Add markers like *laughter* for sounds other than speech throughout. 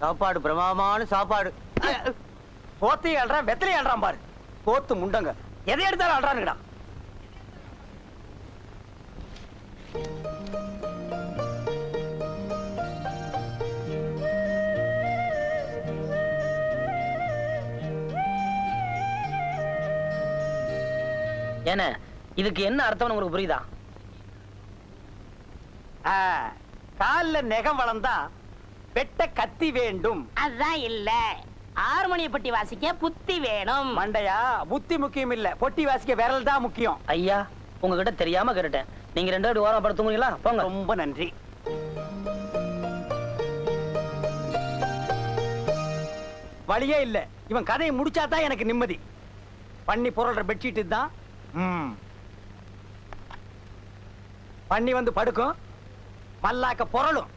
சாப்பாடு பிரமாதமான சாப்பாடு. போத்தி அல்றான் வெத்தலை அல்றான் பாரு. போத்து முண்டங்க. எதை எடுத்தாலும் அல்றானுங்கடா என்ன இதுக்கு என்ன அர்த்தம் உங்களுக்கு புரியுதா? காலில் கால்ல நெகம் வளர்ந்தா வெட்ட கத்தி வேண்டும். அதான் இல்ல. ஹார்மோனிய பட்டி வாசிக்க புத்தி வேணும். மண்டையா? புத்தி முக்கியம் இல்ல. பொட்டி வாசிக்க விரல் தான் முக்கியம். ஐயா உங்ககிட்ட தெரியாம கேட்டுட்டேன். நீங்க ரெண்டு பேரும் ஓரம் படுத்துங்களா போங்க. ரொம்ப நன்றி. வழியே இல்ல. இவன் கதையை முடிச்சாதான் எனக்கு நிம்மதி. பண்ணி புரள்ற பெட்ஷீட் தான். ம். பண்ணி வந்து படுக்கும். மல்லாக்க புரளும்.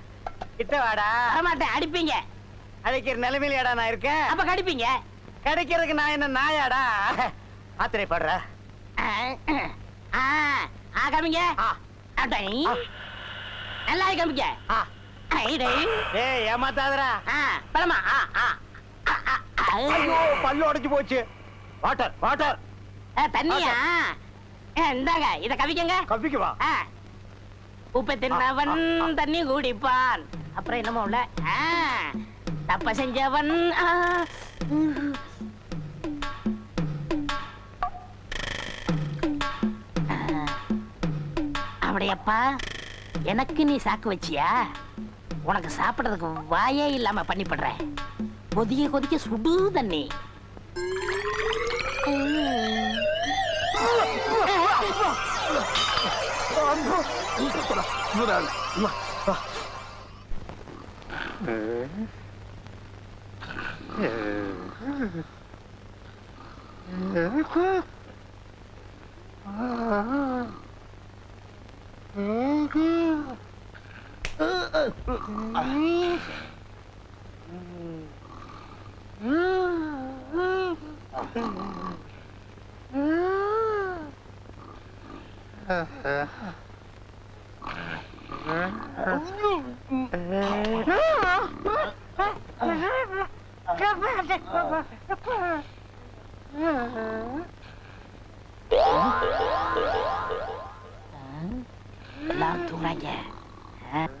கிட்ட வாடா. வரமாட்டேன் அடிப்பீங்க. அழைக்கிற நிலைமையிலடா நான் இருக்கேன். அப்ப கடிப்பீங்க. கிடைக்கிறதுக்கு நான் என்ன நாயாடா? ஆத்திரைப்படுற ஆ, ஆ, ஆ, காமிங்க. ஆ. அடை. ஆ. நல்லா. ஐடை. ஏய் ஏமாத்தாதடா. ஆ, பழமா. பல்லு உடைஞ்சு போச்சு. Water water. தண்ணியா? இந்தாங்க இத கவிக்கங்க கப்பிக்கு வா ஆ. உப்பை தின்னவன் தண்ணி குடிப்பான். அப்புறம் என்னமோ உள்ள? ஆ, தப்ப செஞ்சவன் அப்படியப்பா எனக்கு நீ சாக்கு வச்சியா? உனக்கு சாப்பிடுறதுக்கு வாயே இல்லாம பண்ணிப்படுற. கொதிக்க கொதிக்க சுடு தண்ணி. எல்லாரும் தூங்குறாங்க ஆ. ம்?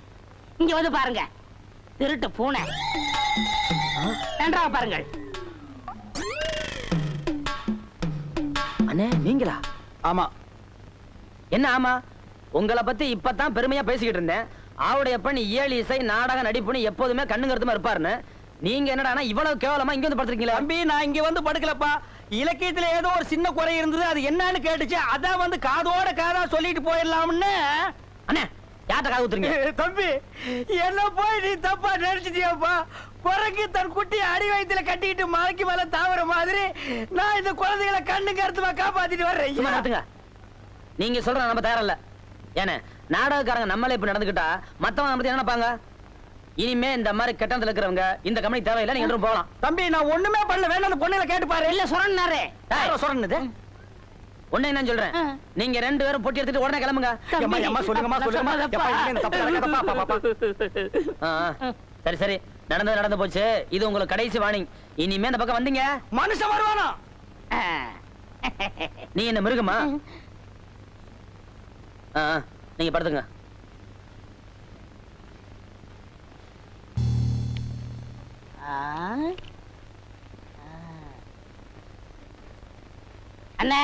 இங்க வந்து பாருங்க. திருட்டு பூனை. நன்றாக பாருங்கள். அண்ணே நீங்களா? ஆமா. என்ன ஆமா? உங்களை பத்தி இப்பதான் பெருமையா பேசிக்கிட்டு இருந்தேன். ஆவுடையப்பன் இயல் இசை நாடக நடிப்புன்னு எப்போதுமே கண்ணும் கருத்துமா இருப்பாருன்னு. நீங்க என்னடா இவ்வளவு கேவலமா இங்க வந்து படுத்துருக்கீங்களா? தம்பி நான் இங்க வந்து படுக்கலப்பா. இலக்கியத்துல ஏதோ ஒரு சின்ன குறை இருந்தது அது என்னன்னு கேட்டுச்சு. அதான் வந்து காதோட காதா சொல்லிட்டு போயிடலாம்னு. அண்ணே யார்கிட்ட காது ஊத்துறீங்க தம்பி என்ன போய் நீ தப்பா நினைச்சிட்டியாப்பா? குரங்கு தன் குட்டி அடி வயித்துல கட்டிட்டு மலைக்கு மேல தாவற மாதிரி நான் இந்த குழந்தைகளை கண்ணு கருத்துமா காப்பாத்திட்டு வர்றேன். நீங்க சொல்ற நம்ம தயாரில்ல ஏன்னு நாடகக்காரங்க நம்மளே இப்ப நடந்துக்கிட்டா மத்தவங்க நம்ம என்ன நினைப்பாங்க? இனிமே இந்த மாதிரி கெட்டத்துல இருக்கிறவங்க இந்த கம்பெனி தேவையில்லை நீங்க போகலாம். தம்பி நான் ஒண்ணுமே பண்ணல. வேணா அந்த பொண்ணுல கேட்டு பாரு. இல்ல சொன்னாரு யாரோ சொன்னது ஒண்ணு என்ன சொல்றேன். நீங்க ரெண்டு பேரும் பொட்டி எடுத்துட்டு உடனே கிளம்புங்க. சரி சரி. நடந்தது நடந்து போச்சு. இது உங்களுக்கு கடைசி வார்னிங் இனிமே இந்த பக்கம் வந்தீங்க. மனுஷன் வருவானா. நீ என்ன மிருகமா. நீங்க படுத்துங்க. அண்ணே.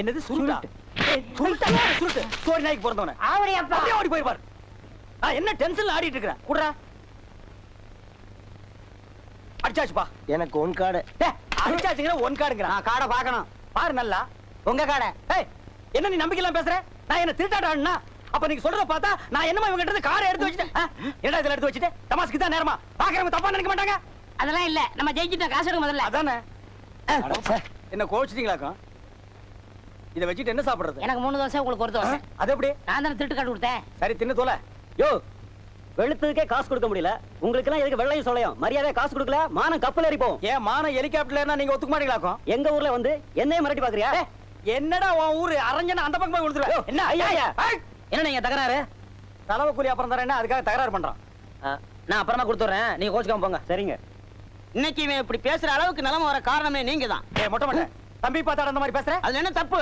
என்னது சுருட்டா? ஏய், சுருட்டா? சுருட்டு. சோரி நாய்க்கு பிறந்தவன. ஆவடியாப்பா அப்படியே ஓடி போயிருப்பாரு நான் என்ன டென்ஷன்ல ஆடிட்டு இருக்கிறேன் குடுறா. அடிச்சாச்சுப்பா. எனக்கு ஒன் கார்டு டேய், அடிச்சாச்சுங்கிற ஒன் கார்டுங்கிறான் நான் காடை பார்க்கணும். பாரு நல்லா. உங்க காடை. ஏய் என்ன நீ நம்பிக்கை இல்லாம பேசுற? நான் என்ன திருட்டாடான்னா அப்ப நீங்க சொல்றத பார்த்தா நான் என்னமா இவங்க கிட்ட காரை எடுத்து வச்சுட்டேன்? என்னடா இதுல எடுத்து வச்சுட்டு? தமாஸ்க்கு தான் நேரமா. பாக்குறவங்க தப்பா நினைக்க மாட்டாங்க. அதெல்லாம் இல்ல. நம்ம ஜெயிச்சிட்டோம். காசு எடுக்க முதல்ல. அதானே? என்ன கோவிச்சிட்டீங்களாக்கும் இதை வச்சுட்டு என்ன சாப்பிடுறது? எனக்கு மூணு தோசை உங்களுக்கு ஒரு தோசை. அது எப்படி? நான் தானே திருட்டு காட்டு கொடுத்தேன் சரி தின்னு தோல. யோ வெளுத்ததுக்கே காசு கொடுக்க முடியல. உங்களுக்கு எல்லாம் எதுக்கு வெள்ளையும் சொல்லையும் மரியாதை காசு கொடுக்கல மானம் கப்பல் ஏறிப்போம். ஏன் மான ஹெலிகாப்டர்ல நீங்க ஒத்துக்க மாட்டீங்களாக்கும் எங்க ஊர்ல வந்து என்னையும் மிரட்டி பாக்குறியா? என்னடா உன் ஊரு? அரஞ்சனா அந்த பக்கம் போய் கொடுத்துருவேன் என்ன? ஐயா என்ன நீங்க தகராறு? தலைவை கூலி அப்புறம் தரேன்னா அதுக்காக தகராறு பண்றான். நான் அப்புறமா கொடுத்துறேன் நீங்க கோச்சுக்காம போங்க. சரிங்க. இன்னைக்கு இவன் இப்படி பேசுற அளவுக்கு நிலைமை வர காரணமே நீங்க தான் ஏய் மொட்டை மொட்டை. தம்பி பார்த்தாட அந்த மாதிரி பேசுற? அது என்ன தப்பு?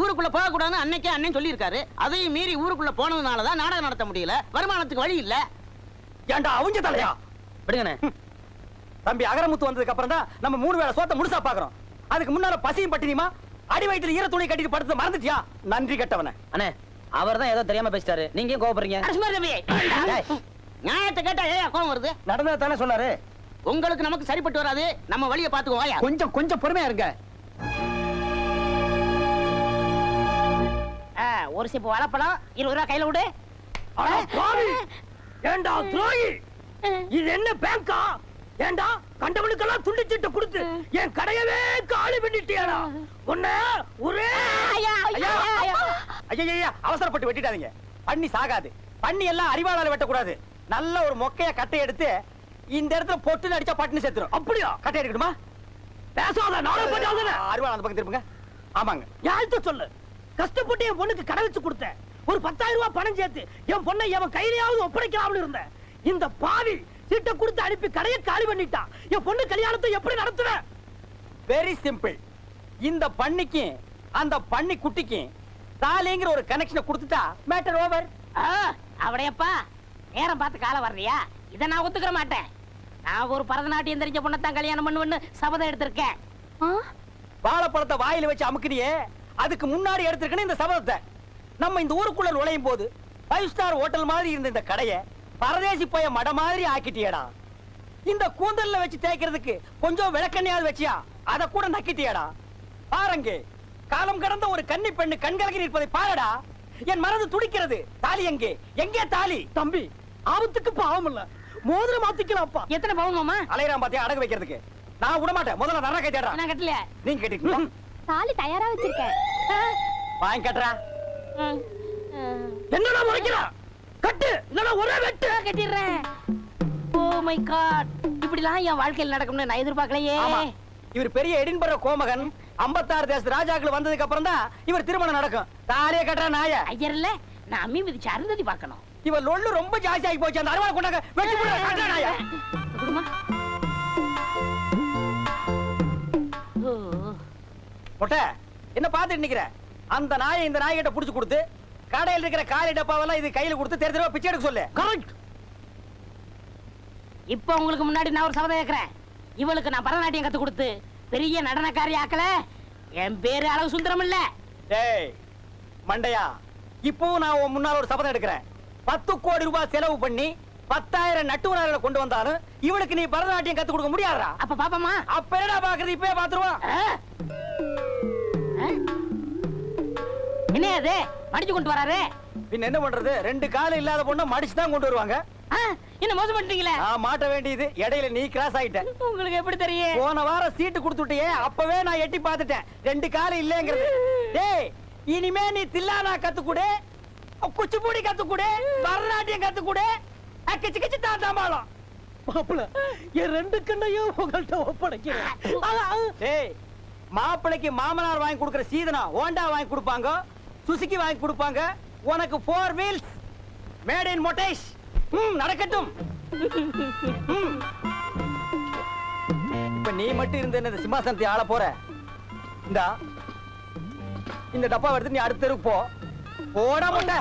ஊருக்குள்ள போக கூடாதுன்னு அன்னைக்கே அண்ணன் சொல்லியிருக்காரு. அதையும் மீறி ஊருக்குள்ள போனதுனால தான் நாடகம் நடத்த முடியல. வருமானத்துக்கு வழி இல்ல. ஏன்டா அவுஞ்ச தலையா? விடுங்கண்ணே. தம்பி அகரமுத்து வந்ததுக்கு அப்புறம் தான் நம்ம மூணு வேளை சோத்த முழுசா பாக்குறோம். அதுக்கு முன்னால பசியும் பட்டினியுமா? அடி வயித்துல ஈர துணி கட்டிட்டு படுத்து மறந்துட்டியா? நன்றி கெட்டவன. அண்ணே அவர் தான் ஏதோ தெரியாம பேசிட்டாரு. நீங்க தம்பி. நியாயத்தை கேட்டா ஏன் கோவம் வருது? நடந்தது தானே சொன்னாரு. உங்களுக்கு நமக்கு சரிப்பட்டு வராது. நம்ம வழியை பாத்துக்குவோம் வாயா. கொஞ்சம் கொஞ்சம் பொறுமையா இருங்க. ஒரு சிப்பு வாழைப்பழம் இருபது ரூபா கையில விடு ஏண்டா துரோகி? இது என்ன பேங்கா? ஏண்டா கண்டவனுக்கெல்லாம் துண்டு சீட்டை கொடுத்து என் கடையவே காலி பண்ணிட்டியாடா. உன்ன ஒரே ஐயா, அவசரப்பட்டு வெட்டிட்டாதீங்க பண்ணி சாகாது. பண்ணி எல்லாம் அறிவாளால வெட்டக்கூடாது. நல்ல ஒரு மொக்கைய கட்டை எடுத்து இந்த இடத்துல பொட்டுன்னு அடிச்சா பட்டுன்னு செத்துரும் அப்படியா? கட்டை எடுக்கணுமா பேசாத நானும் பண்ணாத அறிவாள் அந்த பக்கம் திருப்புங்க ஆமாங்க. யாழ்த்த சொல்லு. கஷ்டப்பட்டு என் பொண்ணுக்கு கடை வச்சு கொடுத்தேன். ஒரு பத்தாயிரம் ரூபாய் பணம் சேர்த்து என் பொண்ணை எவன் கையிலையாவது ஒப்படைக்கலாம்னு இருந்தேன். இந்த பாவி சீட்டை கொடுத்து அனுப்பி கடையை காலி பண்ணிட்டான் என் பொண்ணு கல்யாணத்தை எப்படி நடத்துவேன்? வெரி சிம்பிள் இந்த பண்ணிக்கும் அந்த பண்ணி குட்டிக்கும் தாலிங்கிற ஒரு கனெக்ஷனை கொடுத்துட்டா மேட்டர் ஓவர் ஆ, அவடையப்பா நேரம் பார்த்து காலம் வர்றியா இதை நான் ஒத்துக்கிற மாட்டேன். நான் ஒரு பரதநாட்டியம் தெரிஞ்ச பொண்ணத்தான் கல்யாணம் பண்ணுவேன்னு சபதம் எடுத்திருக்கேன். வாழைப்பழத்தை வாயில வச்சு அமுக்குனியே. அதுக்கு முன்னாடி எடுத்திருக்கணும் இந்த சபதத்தை. நம்ம இந்த ஊருக்குள்ள நுழையும் போது ஃபைவ் ஸ்டார் ஹோட்டல் மாதிரி இருந்த இந்த கடையை பரதேசி போய மட மாதிரி ஆக்கிட்டியடா. இந்த கூந்தல்ல வச்சு தேய்க்கிறதுக்கு கொஞ்சம் விளக்கண்ணையாவது வச்சியா? அத கூட நக்கிட்டியடா. பாருங்க காலம் கடந்த ஒரு கன்னி பெண்ணு கண்கலகி நிற்பதை பாருடா. என் மனது துடிக்கிறது. தாலி எங்கே? எங்கே தாலி? தம்பி ஆபத்துக்கு பாவம் இல்ல. மோதிரம் மாத்திக்கலாம்ப்பா. எத்தனை பவுன் மாமா? அலையறான் பாத்தியா அடகு வைக்கிறதுக்கு. நான் விட மாட்டேன் முதல்ல நரா கை தேடுறா நான் கட்டலையா? நீங்க கேட்டீங்களா *laughs* தாலி தயாரா வச்சிருக்கேன். வாங்கி கட்டுறா. என்னடா முறைக்கிறா? கட்டு. இல்லனா ஒரே வெட்டு. கட்டிடுறேன். Oh my god. இப்படிலாம் என் வாழ்க்கையில் நடக்கும்னு நான் எதிர்பார்க்கலையே. இவர் பெரிய எடின்பர கோமகன். 56 தேச ராஜாக்கள் வந்ததுக்கு அப்புறம் தான் இவர் திருமணம் நடக்கும். தாலிய கட்டுற நாய. ஐயர் இல்ல நான் அம்மி மிதிச்சு அருந்ததி பார்க்கணும். இவன் லொள்ளு ரொம்ப ஜாஸ்தி ஆகி போச்சு. அந்த அருவாள் கொண்டாங்க வெட்டி போடுற. கட்டுற நாய. மொட்டை என்ன பாத்துட்டு நிக்கிற? அந்த நாயை இந்த நாய்கிட்ட புடிச்சு கொடுத்து கடையில் இருக்கிற காலி டப்பாவெல்லாம் இது கையில கொடுத்து தெரு தெருவா பிச்சை எடுக்க சொல்லு. கரெக்ட் இப்போ உங்களுக்கு முன்னாடி நான் ஒரு சபதம் கேட்கிறேன் இவளுக்கு நான் பரதநாட்டியம் கத்து கொடுத்து பெரிய நடனக்காரி ஆக்கல. என் பேரு அளவு சுந்தரம் இல்ல. டேய் மண்டையா இப்பவும் நான் உன் முன்னால ஒரு சபதம் எடுக்கிறேன். பத்து கோடி ரூபாய் செலவு பண்ணி பத்தாயிரம் நட்டுவனார்களை கொண்டு வந்தாலும் இவனுக்கு நீ பரதநாட்டியம் கத்து கொடுக்க முடியாதா அப்ப பாப்பமா அப்ப என்னடா பாக்குறது? இப்பவே பாத்துருவான் என்ன அது? மடிச்சு கொண்டு வராரு? பின்ன என்ன பண்றது? ரெண்டு காலம் இல்லாத பொண்ணை மடிச்சு தான் கொண்டு வருவாங்க. என்ன மோசம் பண்ணிட்டீங்களே? நான் மாட்ட வேண்டியது இடையில நீ கிராஸ் ஆயிட்ட. உங்களுக்கு எப்படி தெரியும்? போன வாரம் சீட்டு கொடுத்துட்டியே அப்பவே நான் எட்டி பார்த்துட்டேன். ரெண்டு காலம் இல்லைங்கிறது. டேய் இனிமே நீ தில்லானா கத்துக்கூடு? குச்சிப்பூடி கத்துக்கூடு? பரதநாட்டியம் கத்துக்கூடு? கிச்சு கிச்சு தான் தாம்பாளம் மாப்பிள என் ரெண்டு கண்ணையும் உங்கள்ட்ட ஒப்படைக்கிறேன். மாப்பிளைக்கு மாமனார் வாங்கி கொடுக்கிற சீதனா ஹோண்டா வாங்கி கொடுப்பாங்க? சுசுக்கி வாங்கி கொடுப்பாங்க. உனக்கு ஃபோர் வீல்ஸ் மேட் இன் மொட்டேஷ் ம் நடக்கட்டும். இப்ப நீ மட்டும் இருந்த இந்த சிம்மாசனத்தை ஆள போற? இந்தா. இந்த டப்பா எடுத்து நீ அடுத்த தெருவுக்கு போ. போடா முட்டை.